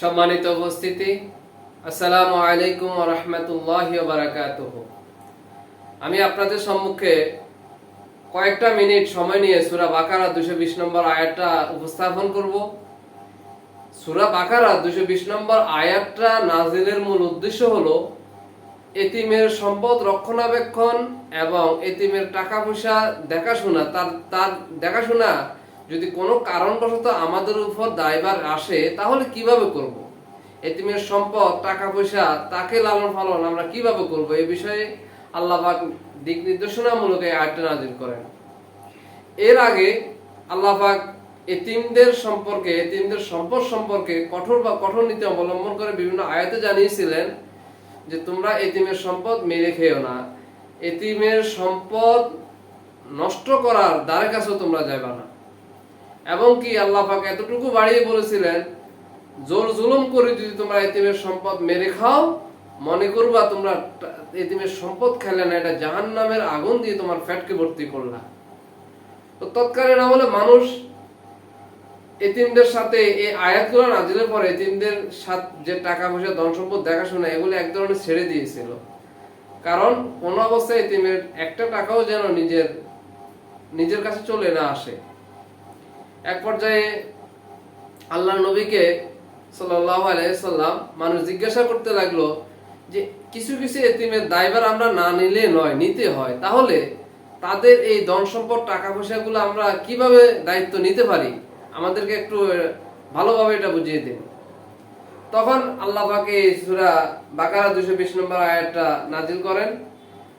সম্মানিত উপস্থিতি, আসসালামু আলাইকুম রহমতুল্লাহ বারাকাতুহ। আমি আপনাদের সম্মুখে কয়েকটা মিনিট সময় নিয়ে সুরা বাকারা দুশো বিশ নম্বর আয়াতটা উপস্থাপন করব। সুরা বাকারা দুশো বিশ নম্বর আয়াতটা নাজিলের মূল উদ্দেশ্য হলো এতিমের সম্পদ রক্ষণাবেক্ষণ এবং এতিমের টাকা পয়সা দেখাশোনা, তার তার দেখাশোনা যদি কোনো কারণবশত আমাদের উপর দায়ভার আসে, তাহলে কীভাবে করব। এতিমের সম্পদ টাকা পয়সা তাকে লালন পালন আমরা কীভাবে করব? এই বিষয়ে আল্লাহ দিক নির্দেশনামূলক এই আয়টা নাজিল করেন। এর আগে আল্লাহ পাক এতিমদের সম্পর্কে, এতিমদের সম্পদ সম্পর্কে কঠোর বা কঠোর নীতি অবলম্বন করে বিভিন্ন আয়াতে জানিয়েছিলেন যে তোমরা এতিমের সম্পদ মেরে খেও না। এতিমের সম্পদ নষ্ট করার দ্বারে কাছেও তোমরা যাইবা না। এবং কি আল্লাহ পাক এতটুকু বাড়িয়ে বলেছিলেন, জোর জুলুম করে যদি তোমরা এতিমের সম্পদ মেরে খাও, মনে করবা তোমরা এতিমের সম্পদ খেলে না, এটা জাহান নামের আগুন দিয়ে তোমার ফ্যাটকে ভর্তি করলা। তো তৎকালীন আমলে মানুষ এতিমদের সাথে এই আয়াতগুলো নাজিলের পরে এতিমদের সাথে যে টাকা পয়সা, ধন সম্পদ, দেখাশোনা, এগুলো এক ধরনের ছেড়ে দিয়েছিল। কারণ কোন অবস্থায় এতিমের একটা টাকাও যেন নিজের নিজের কাছে চলে না আসে। এক পর্যায়ে আল্লাহ নবীকে আলাইসাল্লাম মানুষ জিজ্ঞাসা করতে লাগল যে কিছু কিছু এতিমের দায়ভার আমরা না নিলে নয়, নিতে হয়। তাহলে তাদের এই ধন সম্পদ, টাকা পয়সাগুলো আমরা কীভাবে দায়িত্ব নিতে পারি? আমাদেরকে একটু ভালোভাবে এটা বুঝিয়ে দিন। তখন আল্লাহ পাকে সূরা বাকারা দুশো বিশ নম্বর আয়াতটা নাজিল করেন।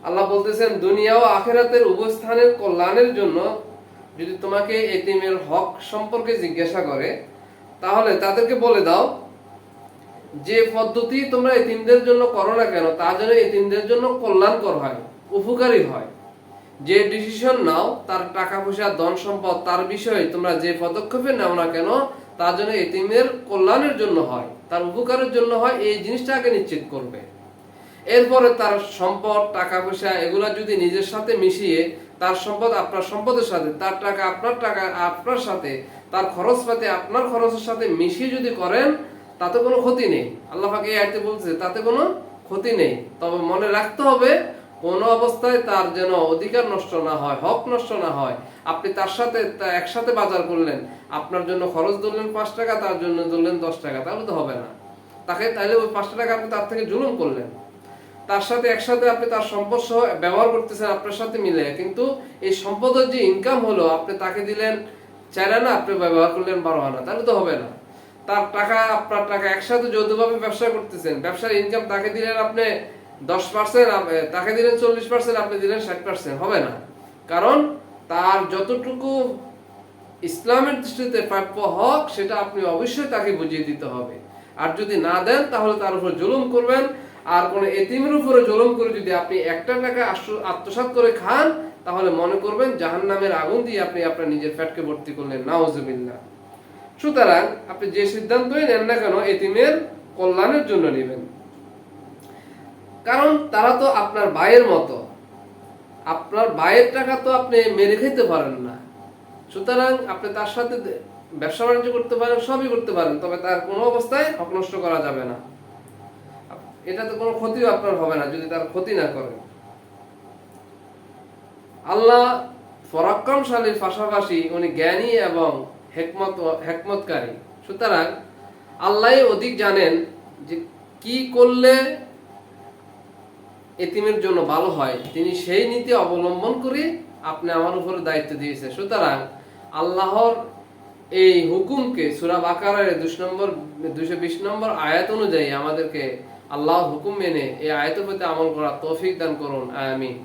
আল্লাহ বলতেছেন, দুনিয়া ও আখেরাতের উভয় স্থানের কল্যাণের জন্য যদি তোমাকে এতিমের হক সম্পর্কে জিজ্ঞাসা করে, তাহলে তাদেরকে বলে দাও, যে পদ্ধতি তোমরা এতিমদের জন্য করো না কেন, তা যেন এতিমদের জন্য কল্যাণকর হয়, উপকারী হয়। যে ডিসিশন নাও, তার টাকা পয়সা, ধন সম্পদ, তার বিষয়ে তোমরা যে পদক্ষেপে নাও না কেন, তা যেন এতিমের কল্যাণের জন্য হয়, তার উপকারের জন্য হয়, এই জিনিসটা আগে নিশ্চিত করবে। এরপরে তার সম্পদ টাকা পয়সা এগুলা যদি নিজের সাথে মিশিয়ে তার সম্পদ আপনার সম্পদের সাথে, তার টাকা আপনার টাকা, আপনার সাথে, তার খরচ পাতে আপনার খরচের সাথে মিশিয়ে যদি করেন, তাতে কোনো ক্ষতি নেই। আল্লাহ এই আয়াতে বলছে, তাতে কোনো ক্ষতি নেই। তবে মনে রাখতে হবে, কোনো অবস্থায় তার যেন অধিকার নষ্ট না হয়, হক নষ্ট না হয়। আপনি তার সাথে একসাথে বাজার করলেন, আপনার জন্য খরচ ধরলেন পাঁচ টাকা, তার জন্য ধরলেন দশ টাকা, তাহলে তো হবে না। তাকে, তাহলে ওই পাঁচটা টাকা আপনি তার থেকে জুলুম করলেন। তার সাথে একসাথে আপনি তার সম্পদ সহ ব্যবহার করতেছেন, আপনার সাথে মিলে। কিন্তু এই সম্পদের যে ইনকাম হলো, আপনি তাকে দিলেন চার আনা আপনি ব্যবহার করলেন বারো আনা তাহলে তো হবে না। তার টাকা, আপনার টাকা একসাথে যৌথভাবে ব্যবসা করতেছেন, ব্যবসার ইনকাম তাকে দিলেন আপনি দশ পার্সেন্ট তাকে দিলেন চল্লিশ পার্সেন্ট আপনি দিলেন ষাট পার্সেন্ট হবে না। কারণ তার যতটুকু ইসলামের দৃষ্টিতে প্রাপ্য হক, সেটা আপনি অবশ্যই তাকে বুঝিয়ে দিতে হবে। আর যদি না দেন, তাহলে তার উপর জুলুম করবেন আর কোন এতিমের উপরে জুলুম করে যদি আপনি একটা টাকা আত্মসাৎ করে খান, তাহলে মনে করবেন জাহান নামের আগুন দিয়ে আপনি আপনার নিজের ফ্যাটকে ভর্তি করলেন নাওজবিল্লা সুতরাং আপনি যে সিদ্ধান্তই নেন না কেন, এতিমের কল্যাণের জন্য নেবেন। কারণ তারা তো আপনার ভাইয়ের মতো। আপনার ভাইয়ের টাকা তো আপনি মেরে খেতে পারেন না। সুতরাং আপনি তার সাথে ব্যবসা বাণিজ্য করতে পারেন, সবই করতে পারেন, তবে তার কোনো অবস্থায় হক নষ্ট করা যাবে না। এটাতে কোনো ক্ষতিও আপনার হবে না, যদি তার ক্ষতি না করেন। আল্লাহ পরাক্রমশালীর পাশাপাশি উনি জ্ঞানী এবং হেকমত, হেকমতকারী। সুতরাং আল্লাহ অধিক জানেন যে কি করলে এতিমের জন্য ভালো হয়। তিনি সেই নীতি অবলম্বন করে আপনি আমার উপরে দায়িত্ব দিয়েছে সুতরাং আল্লাহর এই হুকুমকে সুরা বাকারের দুশ নম্বর দুশো বিশ নম্বর আয়াত অনুযায়ী আমাদেরকে আল্লাহর হুকুম মেনে এই আয়তের প্রতি আমল করা তৌফিক দান করুন আমিন।